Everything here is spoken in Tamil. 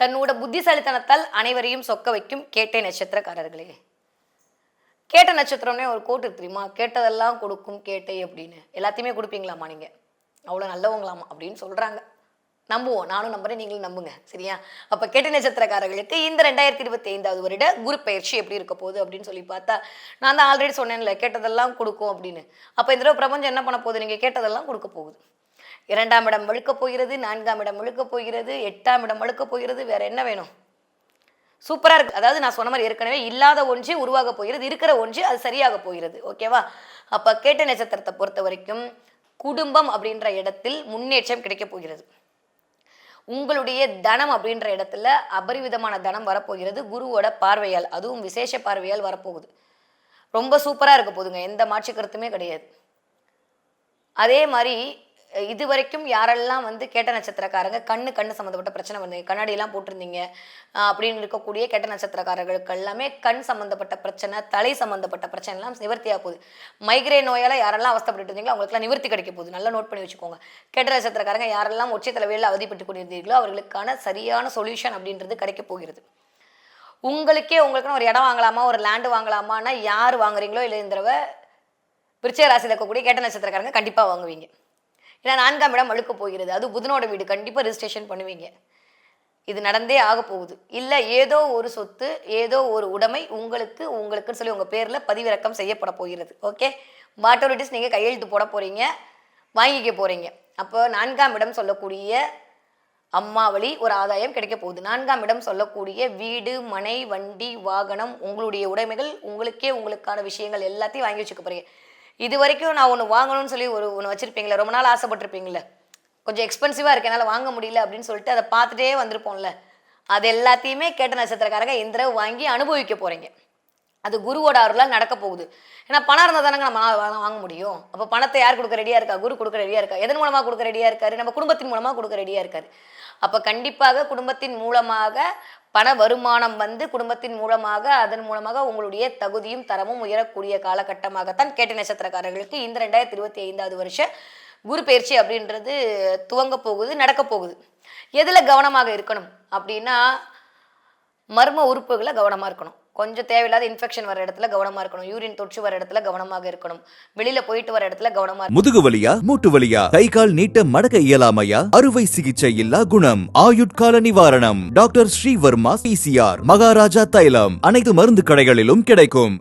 தன்னோட புத்திசாலித்தனத்தால் அனைவரையும் சொக்க வைக்கும் கேட்டை நட்சத்திரக்காரர்களே. கேட்ட நட்சத்திரம்னே ஒரு கோட்டு தெரியுமா? கேட்டதெல்லாம் கொடுக்கும் கேட்டை அப்படின்னு. எல்லாத்தையுமே கொடுப்பீங்களாமா நீங்கள் அவ்வளோ நல்லவங்களாமா அப்படின்னு சொல்கிறாங்க நம்புவோம். நானும் நம்புறேன் நீங்களும் நம்புங்க. சரியா? அப்போ கேட்ட நட்சத்திரக்காரர்களுக்கு இந்த ரெண்டாயிரத்தி இருபத்தி ஐந்தாவது வருட குரு பயிற்சி எப்படி இருக்க போகுது அப்படின்னு சொல்லி பார்த்தா நான் தான் ஆல்ரெடி சொன்னேன்ல கேட்டதெல்லாம் கொடுக்கும் அப்படின்னு. அப்போ இந்த தடவை பிரபஞ்சம் என்ன பண்ண போகுது? நீங்கள் கேட்டதெல்லாம் கொடுக்க போகுது. இரண்டாம் இடம் வழுக்க போகிறது நான்காம் இடம் வழுக்க போகிறது எட்டாம் இடம் வழுக்க போகிறது வேற என்ன வேணும்? சூப்பராக இருக்குது அதாவது நான் சொன்ன மாதிரி ஏற்கனவே இல்லாத ஒன்று உருவாக போகிறது இருக்கிற ஒன்று அது சரியாக போகிறது. ஓகேவா அப்போ கேட்ட நட்சத்திரத்தை பொறுத்த வரைக்கும் குடும்பம் அப்படின்ற இடத்தில் முன்னேற்றம் கிடைக்க போகிறது. உங்களுடைய தனம் அப்படின்ற இடத்துல அபரிவிதமான தனம் வரப்போகிறது குருவோட பார்வையால். அதுவும் விசேஷ பார்வையால் வரப்போகுது. ரொம்ப சூப்பராக இருக்க போகுதுங்க எந்த மாற்று கருத்துமே கிடையாது. அதே மாதிரி இது வரைக்கும் யாரெல்லாம் வந்து கேட்ட நட்சத்திரக்காரங்க கண்ணு கண்ணு சம்மந்தப்பட்ட பிரச்சனை வந்தீங்க கண்ணாடியெல்லாம் போட்டிருந்தீங்க அப்படின்னு இருக்கக்கூடிய கேட்ட நட்சத்திரக்காரர்களுக்கு எல்லாமே கண் சம்மந்தப்பட்ட பிரச்சனை தலை சம்மந்தப்பட்ட பிரச்சனை எல்லாம் நிவர்த்தியாக போகுது. மைக்ரேன் நோயால் யாரெல்லாம் அவஸ்தைப்பட்டு இருந்தீங்களோ அவங்களுக்குலாம் நிவர்த்தி கிடைக்க போகுது. நல்லா நோட் பண்ணி வச்சுக்கோங்க. கேட்ட நட்சத்திரக்காரங்க யாரெல்லாம் ஒற்றை தலைவையில் அவதிப்பட்டு கொண்டிருந்தீர்களோ அவர்களுக்கான சரியான சொல்யூஷன் அப்படின்றது கிடைக்க போகிறது. உங்களுக்கே உங்களுக்குன்னு ஒரு இடம் வாங்கலாமா ஒரு லேண்டு வாங்கலாமான்னா யார் வாங்குறீங்களோ இல்லை இந்த தடவை விருச்சிக ராசியில் இருக்கக்கூடிய கேட்ட நட்சத்திரக்காரங்க கண்டிப்பாக வாங்குவீங்க. ஏன்னா நான்காம் இடம் அழுக்க போகிறது. அது புதனோட வீடு. கண்டிப்பாக ரிஜிஸ்ட்ரேஷன் பண்ணுவீங்க. இது நடந்தே ஆக போகுது. இல்லை ஏதோ ஒரு சொத்து ஏதோ ஒரு உடைமை உங்களுக்கு உங்களுக்குன்னு சொல்லி உங்கள் பேரில் பதிவிறக்கம் செய்யப்பட போகிறது. ஓகே மாட்டோரிட்டிஸ் நீங்கள் கையெழுத்து போட போகிறீங்க வாங்கிக்க போகிறீங்க அப்போ நான்காம் இடம் சொல்லக்கூடிய அம்மாவளி ஒரு ஆதாயம் கிடைக்க போகுது. நான்காம் இடம் சொல்லக்கூடிய வீடு மனை வண்டி வாகனம் உங்களுடைய உடைமைகள் உங்களுக்கே உங்களுக்கான விஷயங்கள் எல்லாத்தையும் வாங்கி வச்சுக்க போகிறீங்க இது வரைக்கும் நான் ஒன்று வாங்கணும்னு சொல்லி ஒரு ஒன்று வச்சுருப்பீங்களே ரொம்ப நாள் ஆசைப்பட்டிருப்பீங்களே கொஞ்சம் எக்ஸ்பென்சிவாக இருக்கு என்னால் வாங்க முடியல அப்படின்னு சொல்லிட்டு அதை பார்த்துட்டே வந்திருப்போம்ல. அது எல்லாத்தையுமே கேட்ட நட்சத்திரக்காரங்க இந்த வாங்கி அனுபவிக்க போகிறீங்க அது குருவோட அருளால் நடக்க போகுது. ஏன்னா பணம் இருந்தால் தானங்க நம்ம வாங்க முடியும். அப்போ பணத்தை யார் கொடுக்க ரெடியாக இருக்கா? குரு கொடுக்க ரெடியாக இருக்கா? எதன் மூலமாக கொடுக்க ரெடியாக இருக்காரு? நம்ம குடும்பத்தின் மூலமாக கொடுக்க ரெடியாக இருக்காரு. அப்போ கண்டிப்பாக குடும்பத்தின் மூலமாக பண வருமானம் வந்து குடும்பத்தின் மூலமாக அதன் மூலமாக உங்களுடைய தகுதியும் தரமும் உயரக்கூடிய காலகட்டமாகத்தான் கேட்ட நட்சத்திரக்காரர்களுக்கு இந்த ரெண்டாயிரத்தி இருபத்தி ஐந்தாவது வருஷம் குரு பயிற்சி அப்படின்றது துவங்க போகுது நடக்க போகுது. எதில் கவனமாக இருக்கணும் அப்படின்னா மர்ம உறுப்புகளை கவனமாக இருக்கணும். கொஞ்சம் தேவையில்லாத இன்ஃபெக்ஷன் வர இடத்துல கவனமா இருக்கணும். யூரின் தொற்று வர இடத்துல கவனமாக இருக்கணும். வெளியில போயிட்டு வர இடத்துல கவனமா முதுகு வலியா மூட்டு வலியா கை கால் நீட்ட மடக்க இயலாமையா? அறுவை சிகிச்சை இல்லா குணம். ஆயுட்கால நிவாரணம். டாக்டர் ஸ்ரீவர்மா பிசிஆர் மகாராஜா தைலம். அனைத்து மருந்து கடைகளிலும் கிடைக்கும்.